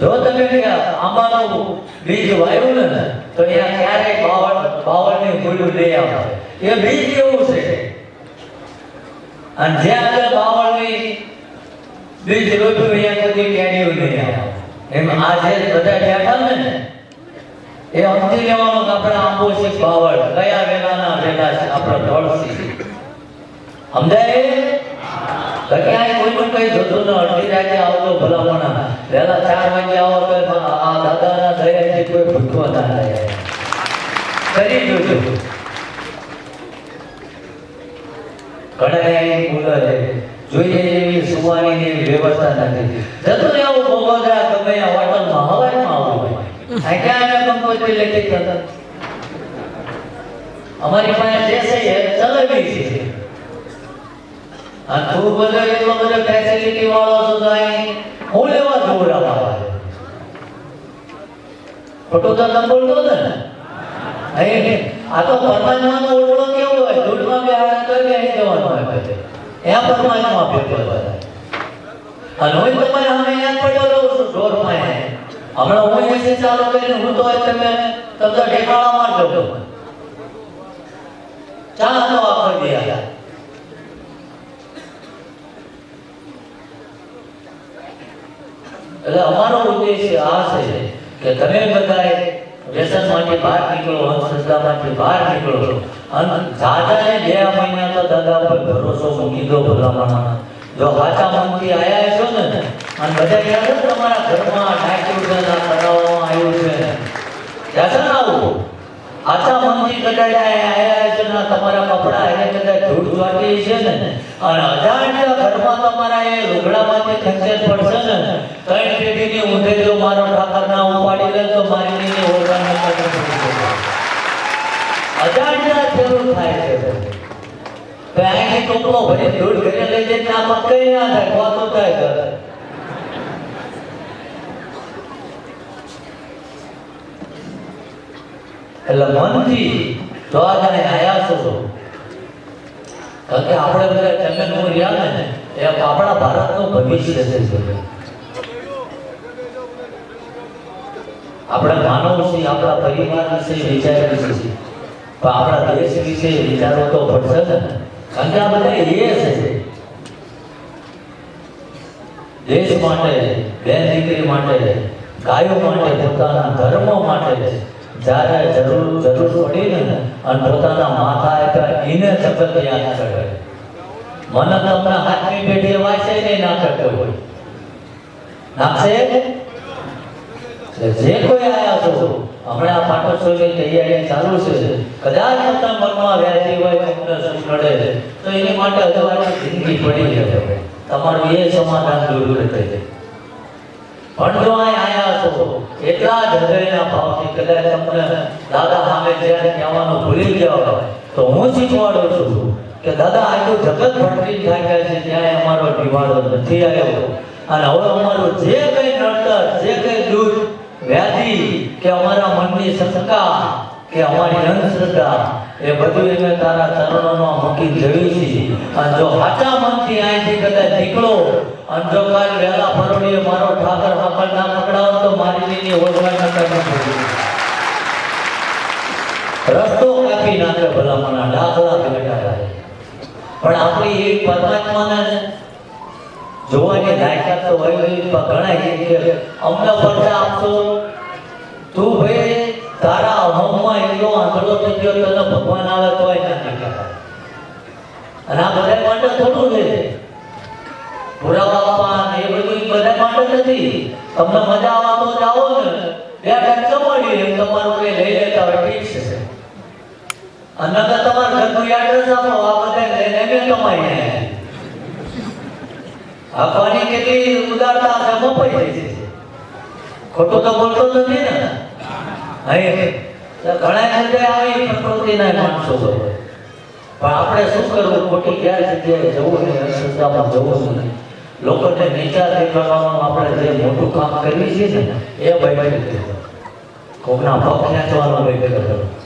જો તમે આંબાનું બીજ વાવ્યું ને, તો અહીંયા ક્યારેય બાવળ બાવળની ફૂલું નહીં આવે એ બીજ એવું છે. અને જ્યાં આગળ બાવળની બીજ રોપ્યું, અહીંયા સુધી કેરીઓ નહીં આવે. એમ આ જે બધા બેઠા ને, એ સમજી લેવાનું કે આપણે આંબો છે બાવળ. કયા વેલાના વેલા છે? આપણે ઢોળસી સમજાય? તો કોઈ કોઈનું કઈ જોતું ન અડધી આવતો ભલામણા. આ દાદાના દયાથી કોઈ ભૂખો ના એવી સુવાની વ્યવસ્થા નથી. જતું રહેવું બોગોદરા ગમે હોટલમાં હવાઈમાં આવવું હોય. ક્યાં એને કંપોઝી અમારી પાસે જે છે એ ચલાવી છે. અને તું બધો એટલો બધો ફેસિલિટી વાળો તો અહીં હું લેવા જોવડાવવા ખોટું તો ને. અહીં આ તો પરમાત્માનો હોય? દૂધમાં અહીં જવાનું હોય બધે. એમ પરમાત્મા ભેગો બધા. અને હું તમારે અમે એમ પડ્યો રહું છું ઢોરમાં હમણાં હું એસી ચાલુ કરીને હું તો તમે તમે તો ઠેકાણા મારજો ચા તો આખો એટલે અમારો ઉદ્દેશ્ય આ છે કે તમે બધાએ વ્યસનમાંથી બહાર નીકળો, અંધશ્રદ્ધામાંથી બહાર નીકળો અને દાદાને બે મહિના તો પર ભરોસો મૂકી દો ભલામણ જો સાચા મનથી આયા છો ને, અને બધા યાદ તમારા ઘરમાં ડાયક્યુઝન કરાવવામાં આવ્યું છે. યાદ ને આવું? સાચા મનથી કદાચ આયા છે ને, તમારા કપડા એને કદાચ ધૂળ વાગી છે ને. અને અજાણ્યા ઘરમાં તમારા એ લુગડામાંથી ખંચેર પડશે ને, કઈ પેઢીની ઊંધે જો મારો ઠાકર ના ઉપાડી લે, તો મારી નીની ઓળખાણ ન કરે અજાણ્યા જરૂર થાય છે. તો અહીંથી ટોપલો ભરી ધૂળ ઘરે લઈ જઈને આ કઈ ના થાય? વાતો થાય એટલે મનથી તમે આયા છો કારણ કે આપણે બધા ચંદન હું રહ્યા ને, એ આપણા ભારતનું ભવિષ્ય છે આપણે માનવ છીએ, આપણા પરિવાર વિશે વિચારીએ છીએ. પણ આપણા દેશ વિશે વિચારવો તો પડશે ને. કારણ કે આ બધા એ છે. દેશ માટે બેન દીકરી માટે ગાયો માટે પોતાના ધર્મ માટે જ્યારે જરૂર જરૂર પડી ને, અને પોતાના માથા આપ્યા એને જગત યાદ કરે મને તમને હાથની પેઢી વાંચે ને ના કરતો હોય. નાખશે? જે કોઈ આયા છો હમણાં આ પાટોત્સવની તૈયારી ચાલુ છે. કદાચ તમને મનમાં વ્યાધી હોય તમને સંકળે છે તો એની માટે અજવાળની જિંદગી પડી જાય તમારું એ સમાધાન જરૂર થઈ જાય. અહીં આયા છો. એટલા જ હૃદયના ભાવથી કદાચ તમને દાદા સામે જ્યારે કહેવાનું ભૂલી ગયા હોય, તો હું શીખવાડું છું કે દાદા આટલું જગત ભટકી થાય છે ત્યાં અમારો નિવાડો નથી આવ્યો. અને હવે અમારું જે કંઈ નડતર, જે કંઈ દુઃખ, વ્યાધિ કે અમારા મનની શંકા કે અમારી અંધશ્રદ્ધા એ બધું અમે તારા ચરણોમાં મૂકી જવી છે. અને જો સાચા મનથી અહીંથી કદાચ નીકળો, અને જો કાલ વહેલા પરોડીએ મારો ઠાકર હાકર ના પકડાવો, તો મારી નીની ઓળખાણ ન કરવી રસ્તો કાપી નાખે ભલામણા દાખલા બેઠા પણ આપણી એ પરમાત્માને જોવાની લાયકાત તો હોય ઘણા કે અમને પડતા આપશો. તું ભાઈ તારા અહમમાં એટલો આંધળો થઈ ગયો તને ભગવાન આવે તોય ના અને આ બધા માટે થોડું છે ભોરા બાપા ને એ બધું બધા માટે નથી. તમને મજા આવવા તો જાઓ ને. બે ખર્ચો મળી એમ તમારું કઈ લઈ લેતા હોય, ઠીક છે. અને તો તમારું ઘરનું એડ્રેસ આપો, આ બધા લઈને મેં કમાઈ જાય આપવાની કેટલી ઉદારતા છે મપાઈ જાય છે. ખોટું તો બોલતો નથી ને. તો ઘણા જગ્યાએ આવી પ્રકૃતિના માણસો પણ આપણે શું કરવું? ખોટી ક્યાં જગ્યાએ જવું નહીં અંધશ્રદ્ધામાં જવું નહીં. લોકોને નીચા દેખાડવાનું આપણે જે મોટું કામ કરીએ છીએ એ ભાઈ કોકના પગ ખેંચવાનો ભાઈ કરો